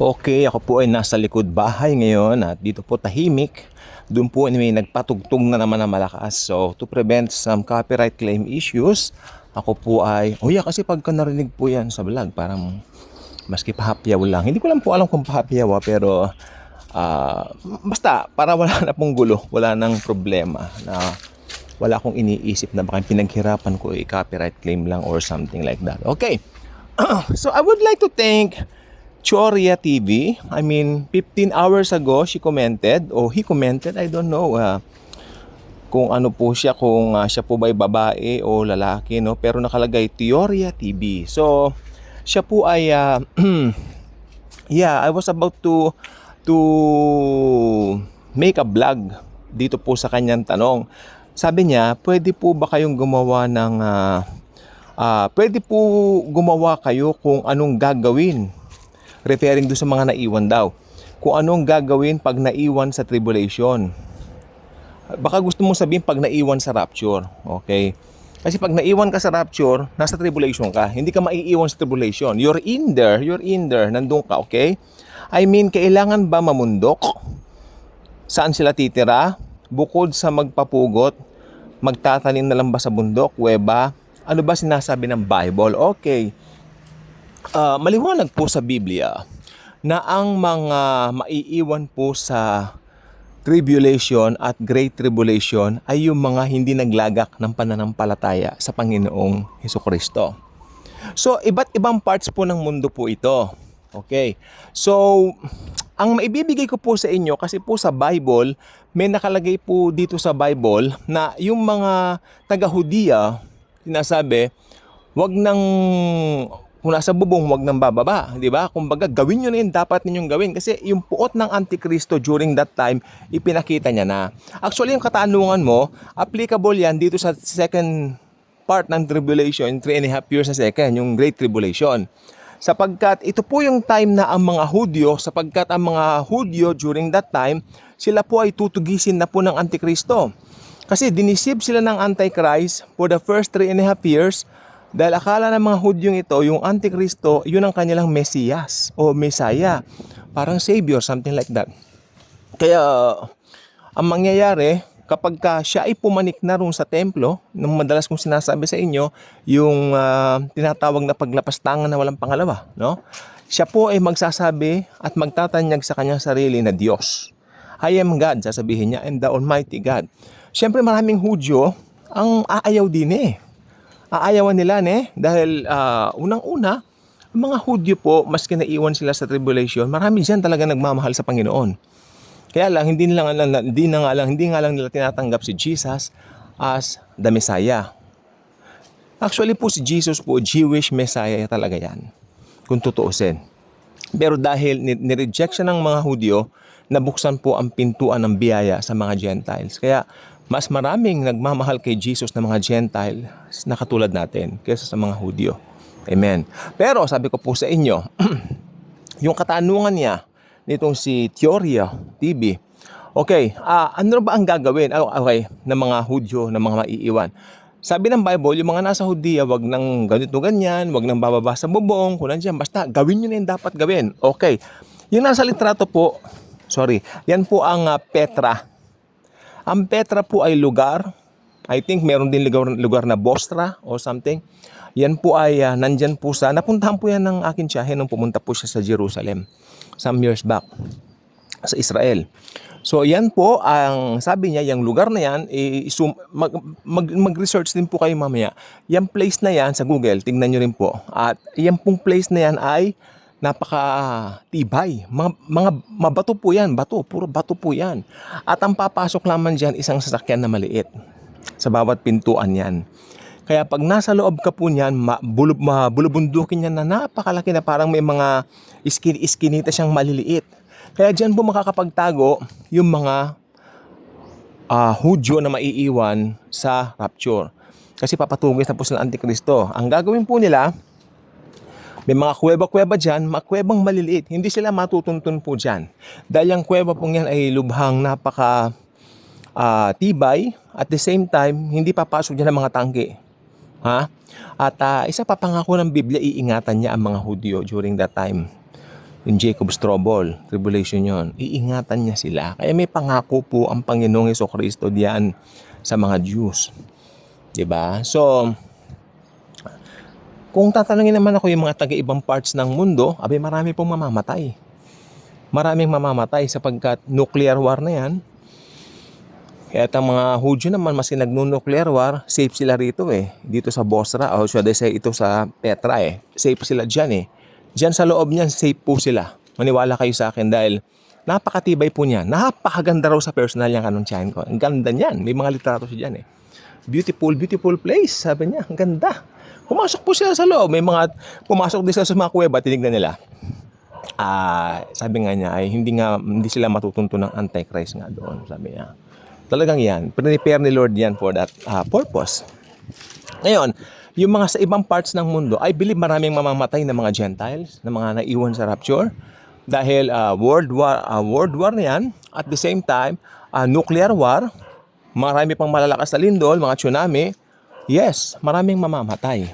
Okay, ako po ay nasa likod bahay ngayon at dito po tahimik. Doon po ay may nagpatugtog na naman na malakas. So, to prevent some copyright claim issues, ako po ay, oh yeah, kasi pagka narinig po yan sa vlog, parang maski pahapyaw lang. Hindi ko lang po alam kung pahapyaw ah, pero ah, basta para wala na pong gulo, wala nang problema na wala akong iniisip na baka pinaghirapan ko i-copyright claim lang or something like that. Okay. so I would like to thank Choria TV. I mean, 15 hours ago, she commented, or he commented, I don't know, ah, kung ano po siya, kung ah, siya po ba'y babae o lalaki, no? Pero nakalagay, Teoria TV. So, siya po ay, ah, yeah, I was about to, to make a vlog dito po sa kanyang tanong. Sabi niya, pwede po ba kayong gumawa ng, ah, ah, pwede po gumawa kayo kung anong gagawin referring do sa mga naiwan daw. Kung anong gagawin pag naiwan sa tribulation. Baka gusto mo sabihin pag naiwan sa rapture. Okay? Kasi pag naiwan ka sa rapture, nasa tribulation ka. Hindi ka maiiwan sa tribulation. You're in there. You're in there. Nandun ka. Okay? I mean, kailangan ba mamundok? Saan sila titira? Bukod sa magpapugot, magtatanim na lang ba sa bundok, weba? Ano ba sinasabi ng Bible? Okay. Ah, maliwanag po sa Biblia na ang mga maiiwan po sa tribulation at great tribulation ay yung mga hindi naglagak ng pananampalataya sa Panginoong Heso Kristo. So, iba't ibang parts po ng mundo po ito. Okay. So, ang maibibigay ko po sa inyo kasi po sa Bible, may nakalagay po dito sa Bible na yung mga taga-Hudiya, sinasabi, wag nang kung nasa bubong, wag nang bababa, di ba? Kumbaga, gawin nyo na yung dapat ninyong gawin kasi yung puot ng Antikristo during that time, ipinakita niya na. Actually, yung katanungan mo, applicable yan dito sa second part ng tribulation, three and a half years na second, yung Great Tribulation. Sapagkat ito po yung time na ang mga Hudyo, sapagkat ang mga Hudyo during that time, sila po ay tutugisin na po ng Antikristo. Kasi dinisib sila ng Antichrist for the first three and a half years dahil akala ng mga Hudyong ito, yung Antikristo, yun ang kanilang Mesiyas o Messiah. Parang Savior, something like that. Kaya, ang mangyayari, kapag ka siya ay pumanik na roon sa templo, nung madalas kong sinasabi sa inyo, yung ah, tinatawag na paglapastangan na walang pangalawa, no? Siya po ay magsasabi at magtatanyag sa kanyang sarili na Diyos. I am God, sasabihin niya, and the Almighty God. Siyempre maraming Hudyo ang aayaw din eh aayawan nila ne? Dahil ah, unang-una ang mga Hudyo po maski naiwan sila sa tribulation marami diyan talaga nagmamahal sa Panginoon. Kaya lang hindi lang hindi na nga lang hindi nga lang nila tinatanggap si Jesus as the Messiah. Actually po si Jesus po Jewish Messiah talaga yan kung tutuusin. Pero dahil ni- nireject siya ng mga Hudyo nabuksan po ang pintuan ng biyaya sa mga Gentiles. Kaya mas maraming nagmamahal kay Jesus na mga Gentile na katulad natin kaysa sa mga Hudyo. Amen. Pero sabi ko po sa inyo, yung katanungan niya nitong si Teoria TV, okay, ah, ano ba ang gagawin ah, okay, ng mga Hudyo, ng mga maiiwan? Sabi ng Bible, yung mga nasa Hudiya, wag nang ganito ganyan, wag nang bababa sa bubong, kung nandiyan, basta gawin nyo na yung dapat gawin. Okay. Yung nasa litrato po, sorry, yan po ang ah, Petra. Ang Petra po ay lugar. I think meron din lugar, lugar na Bostra or something. Yan po ay ah, nandyan po sa, napuntahan po yan ng akin tiyahin nung pumunta po siya sa Jerusalem some years back sa Israel. So yan po ang sabi niya, yung lugar na yan, eh, sum- mag, mag, mag-research din po kayo mamaya. Yung place na yan sa Google, tingnan nyo rin po. At yan pong place na yan ay napaka tibay. Mga, mga mabato po yan, bato, puro bato po yan. At ang papasok lamang dyan, isang sasakyan na maliit. Sa bawat pintuan yan. Kaya pag nasa loob ka po niyan, mabulub, mabulubundukin niyan na napakalaki na parang may mga iskin-iskinita siyang maliliit. Kaya dyan po makakapagtago yung mga ah, Hudyo na maiiwan sa rapture. Kasi papatugis na po sila Antikristo. Ang gagawin po nila, may mga kuweba-kuweba dyan, mga kuwebang maliliit. Hindi sila matutuntun po dyan. Dahil ang kuweba pong yan ay lubhang napaka ah, tibay. At the same time, hindi papasok dyan ang mga tangke. Ha? At ah, isa pa pangako ng Biblia, iingatan niya ang mga Hudyo during that time. yung Jacob's trouble, tribulation yon. Iingatan niya sila. Kaya may pangako po ang Panginoong Kristo diyan sa mga Jews. 'Di ba? So, kung tatanungin naman ako yung mga taga-ibang parts ng mundo, abay marami pong mamamatay. Maraming mamamatay sapagkat nuclear war na yan. Kaya ang mga Hudyo naman, mas nagno-nuclear war, safe sila rito eh. Dito sa Bosra, o should I say, ito sa Petra eh. Safe sila dyan eh. Dyan sa loob niyan, safe po sila. Maniwala kayo sa akin dahil napakatibay po niya. Napakaganda raw sa personal niyang kanuntiyahin ko. Ang ganda niyan. May mga litrato siya dyan eh. Beautiful, beautiful place. Sabi niya, ang ganda. Pumasok po sila sa loob. May mga, pumasok din sila sa mga kuweba, tinignan nila. Ah, sabi nga niya ay hindi nga hindi sila matutunto ng antichrist nga doon, sabi niya. Talagang 'yan. Prepare ni Lord 'yan for that ah, purpose. Ngayon, yung mga sa ibang parts ng mundo, I believe maraming mamamatay na mga Gentiles, na mga naiwan sa rapture dahil ah, world war ah, world war na 'yan. At the same time, ah, nuclear war, marami pang malalakas na lindol, mga tsunami. Yes, maraming mamamatay.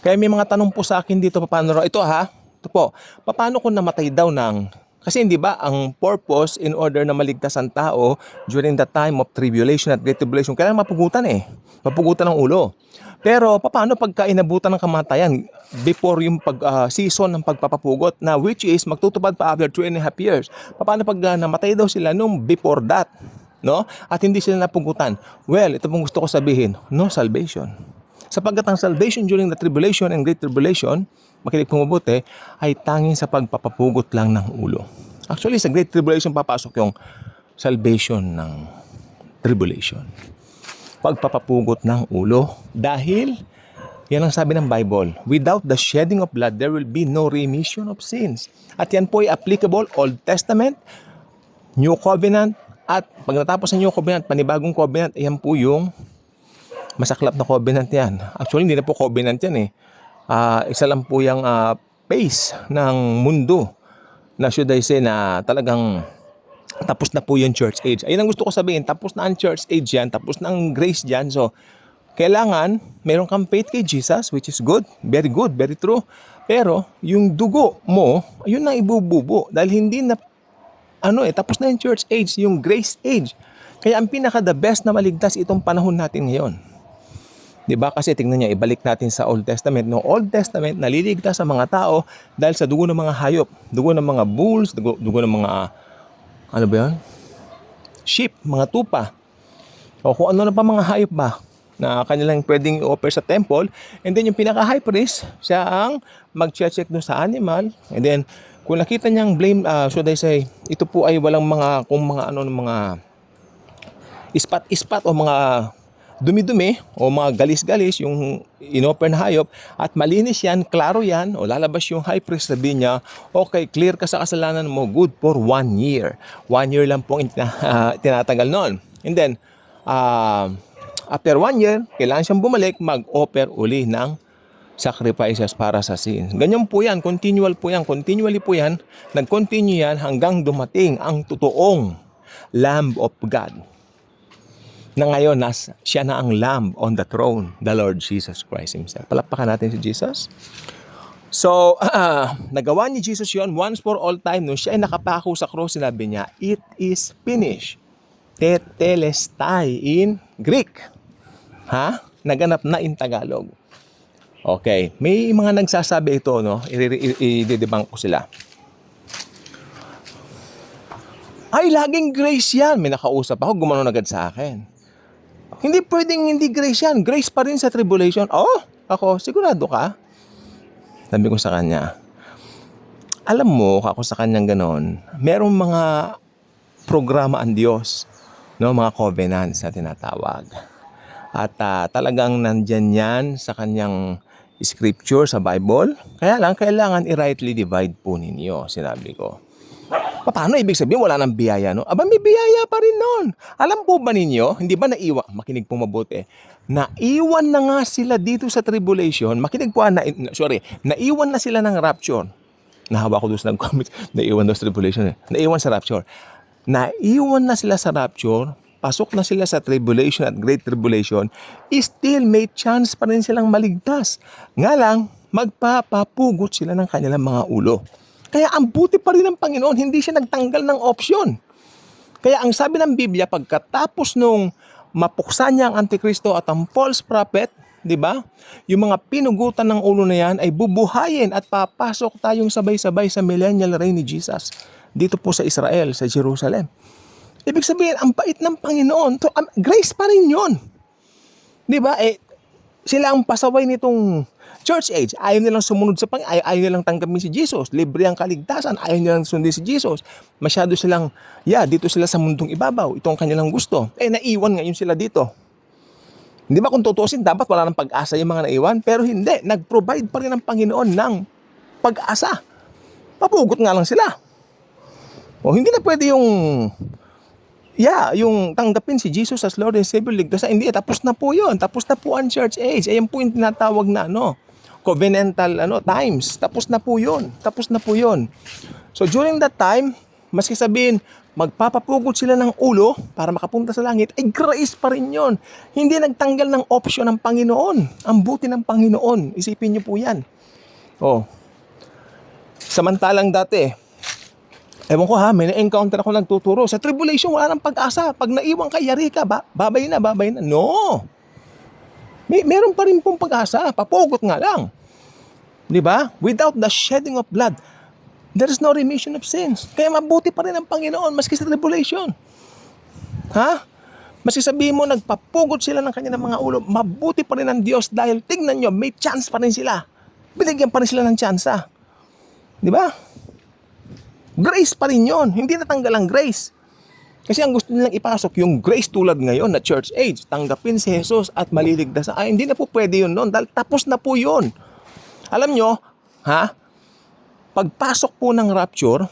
Kaya may mga tanong po sa akin dito, paano? Ito ha, ito po, paano kung namatay daw ng... Kasi hindi ba, ang purpose in order na maligtas ang tao during the time of tribulation at great tribulation, kailangan mapugutan eh. Mapugutan ng ulo. Pero paano pagka inabutan ng kamatayan before yung pag, ah, season ng pagpapapugot na which is magtutupad pa after 2 and a half years. Paano pag ah, namatay daw sila nung before that? No? At hindi sila napugutan. Well, ito pong gusto ko sabihin, no salvation. Sapagkat ang salvation during the tribulation and great tribulation, makinig po mabuti, ay tanging sa pagpapapugot lang ng ulo. Actually, sa great tribulation papasok yung salvation ng tribulation. Pagpapapugot ng ulo. Dahil, yan ang sabi ng Bible, without the shedding of blood, there will be no remission of sins. At yan po ay applicable Old Testament, New Covenant, at pag natapos ang New Covenant, panibagong Covenant, ayan po yung masaklap na covenant yan. Actually, hindi na po covenant yan eh. Ah, isa lang po yung ah, pace ng mundo na should I say na talagang tapos na po yung church age. Ayun ang gusto ko sabihin, tapos na ang church age yan, tapos na ang grace dyan. So, kailangan meron kang faith kay Jesus, which is good, very good, very true. Pero, yung dugo mo, yun na ibububo. Dahil hindi na ano eh, tapos na yung church age, yung grace age. Kaya ang pinaka the best na maligtas itong panahon natin ngayon. 'Di ba? Kasi tingnan niya, ibalik natin sa Old Testament. No Old Testament naliligtas sa mga tao dahil sa dugo ng mga hayop, dugo ng mga bulls, dugo, dugo ng mga ano ba 'yan? Sheep, mga tupa. O kung ano na pa mga hayop ba na kanilang pwedeng offer sa temple. And then yung pinaka high priest siya ang mag-check doon sa animal. And then kung nakita niyang blame ah, should I say ito po ay walang mga kung mga ano mga ispat-ispat o mga dumi-dumi o mga galis-galis yung inoper na hayop. At malinis yan, klaro yan o lalabas yung high priest sabi niya okay, clear ka sa kasalanan mo good for one year. One year lang pong itina- tinatagal noon and then ah, after one year kailangan siyang bumalik mag-offer uli ng sacrifices para sa sins. Ganyan po yan, continual po yan, continually po yan, nag-continue yan hanggang dumating ang totoong Lamb of God na ngayon nas, siya na ang Lamb on the throne, the Lord Jesus Christ Himself. Palakpakan natin si Jesus. So, nagawa ni Jesus yon once for all time. Nung siya ay nakapako sa cross, sinabi niya, It is finished. Tetelestai in Greek. Ha? Naganap na in Tagalog. Okay. May mga nagsasabi ito, no? I-debunk ko sila. Ay, laging grace yan. May nakausap ako, gumanon agad sa akin. Hindi pwedeng hindi grace yan. Grace pa rin sa tribulation. Oh, ako, sigurado ka? Sabi ko sa kanya, alam mo, ako sa kanyang ganon, merong mga programa ang Diyos, no, mga covenants na tinatawag. At ah, talagang nandyan yan sa kanyang scripture sa Bible. Kaya lang, kailangan i-rightly divide po ninyo, sinabi ko. Paano ibig sabihin wala nang biyaya, no? Aba, may biyaya pa rin noon. Alam po ba ninyo, hindi ba naiwan, makinig po mabuti, naiwan na nga sila dito sa tribulation, makinig po, ah, na, sorry, naiwan na sila ng rapture. Nahawa ko doon sa nag-comment, naiwan doon sa tribulation eh. Naiwan sa rapture. Naiwan na sila sa rapture, pasok na sila sa tribulation at great tribulation, still may chance pa rin silang maligtas. Nga lang, magpapapugot sila ng kanilang mga ulo. Kaya ang buti pa rin ng Panginoon, hindi siya nagtanggal ng option. Kaya ang sabi ng Biblia, pagkatapos nung mapuksa niya ang Antikristo at ang false prophet, di ba? Yung mga pinugutan ng ulo na yan ay bubuhayin at papasok tayong sabay-sabay sa millennial reign ni Jesus dito po sa Israel, sa Jerusalem. Ibig sabihin, ang bait ng Panginoon, to, um, grace pa rin yun. Di ba? Eh, sila ang pasaway nitong church age. Ayaw nilang sumunod sa Panginoon. Ayaw, ayaw nilang tanggapin si Jesus. Libre ang kaligtasan. Ayaw nilang sundin si Jesus. Masyado silang, yeah, dito sila sa mundong ibabaw. Ito ang kanilang gusto. Eh, naiwan ngayon sila dito. Hindi ba kung tutusin, dapat wala ng pag-asa yung mga naiwan? Pero hindi. Nag-provide pa rin ang Panginoon ng pag-asa. Papugot nga lang sila. O hindi na pwede yung Yeah, yung tanggapin si Jesus as Lord and Savior, ligtas na. Hindi, tapos na po yun. Tapos na po ang church age. Ayan po yung tinatawag na ano, covenantal ano, times. Tapos na po yun. Tapos na po yun. So during that time, maski sabihin, magpapapugod sila ng ulo para makapunta sa langit, ay grace pa rin yun. Hindi nagtanggal ng option ng Panginoon. Ang buti ng Panginoon. Isipin niyo po yan. Oh. Samantalang dati, Ewan ko ha, may na-encounter ako nagtuturo. Sa tribulation, wala nang pag-asa. Pag naiwan ka, yari ka, ba? babay na, babay na. No! May, meron pa rin pong pag-asa. Papugot nga lang. Di ba? Without the shedding of blood, there is no remission of sins. Kaya mabuti pa rin ang Panginoon maski sa tribulation. Ha? Maski sabihin mo, nagpapugot sila ng kanilang mga ulo, mabuti pa rin ang Diyos dahil tignan nyo, may chance pa rin sila. Binigyan pa rin sila ng tsansa. Di ba? Grace pa rin yon, hindi natanggal ang grace. Kasi ang gusto nilang ipasok, yung grace tulad ngayon na church age, tanggapin si Jesus at maliligtas. Ay, hindi na po pwede yun noon dahil tapos na po yun. Alam nyo, ha? Pagpasok po ng rapture,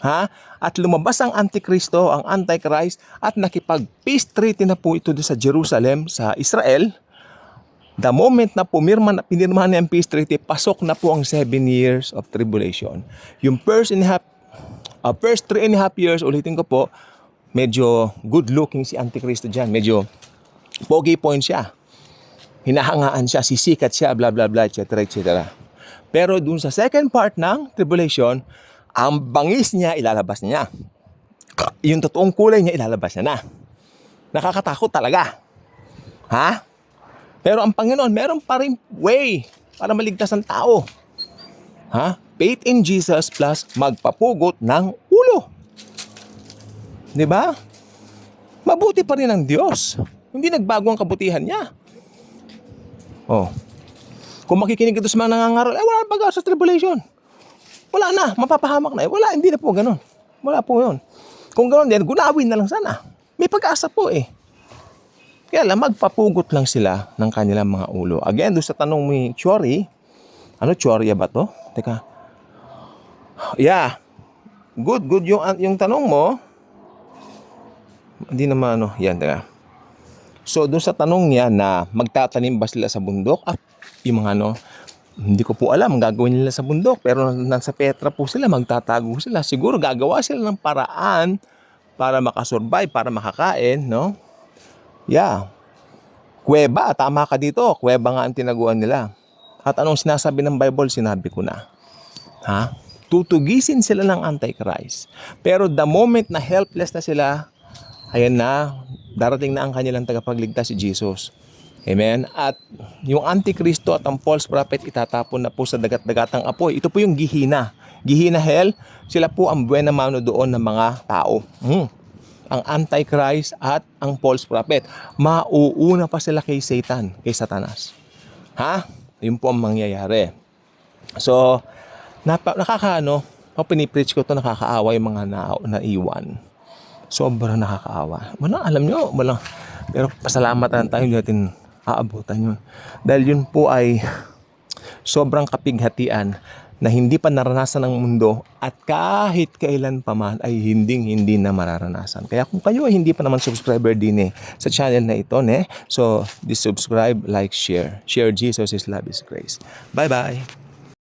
ha? At lumabas ang Antikristo, ang Antichrist, at nakipag-peace treaty na po ito sa Jerusalem, sa Israel, The moment na pumirma na pinirmahan niya ang peace treaty, pasok na po ang seven years of tribulation. Yung first and a half, uh, first three and a half years, ulitin ko po, medyo good looking si Antikristo dyan. Medyo pogi point siya. Hinahangaan siya, sisikat siya, bla bla bla, etc. etc. Pero dun sa second part ng tribulation, ang bangis niya, ilalabas niya. Yung totoong kulay niya, ilalabas niya na. Nakakatakot talaga. Ha? Pero ang Panginoon, meron pa rin way para maligtas ang tao. Ha? Faith in Jesus plus magpapugot ng ulo. 'Di ba? Mabuti pa rin ang Diyos. Hindi nagbago ang kabutihan niya. Oh. Kung makikinig ito sa mga nangangaral, eh wala na sa tribulation. Wala na, mapapahamak na. Eh, wala, hindi na po ganun. Wala po yun. Kung ganun din, gunawin na lang sana. May pag-asa po eh. Kaya lang, magpapugot lang sila ng kanilang mga ulo. Again, doon sa tanong mo, Chori, ano Chorya ba to? Teka. Yeah. Good, good yung, yung tanong mo. Hindi naman ano, yan, teka. So, doon sa tanong niya na magtatanim ba sila sa bundok? Ah, yung mga ano, hindi ko po alam gagawin nila sa bundok. Pero nasa Petra po sila, magtatago sila. Siguro gagawa sila ng paraan para makasurvive, para makakain, no? Yeah. Kuweba, tama ka dito. Kuweba nga ang tinaguan nila. At anong sinasabi ng Bible, sinabi ko na. Ha? Tutugisin sila ng Antichrist. Pero the moment na helpless na sila, ayan na, darating na ang kanilang tagapagligtas si Jesus. Amen? At yung Antikristo at ang false prophet itatapon na po sa dagat-dagatang apoy. Ito po yung gihina. Gihina hell, sila po ang buena mano doon ng mga tao. Hmm ang Antichrist at ang false prophet. Mauuna pa sila kay Satan, kay Satanas. Ha? Yun po ang mangyayari. So, napa, nakakaano, pag pinipreach ko to nakakaawa yung mga na, naiwan. Sobrang nakakaawa. Wala, alam nyo, wala. Pero pasalamatan tayo, hindi natin aabutan yun. Dahil yun po ay sobrang kapighatian na hindi pa naranasan ng mundo at kahit kailan pa man ay hinding hindi na mararanasan. Kaya kung kayo ay hindi pa naman subscriber din eh sa channel na ito, ne? So, subscribe, like, share. Share Jesus is love is grace. Bye-bye!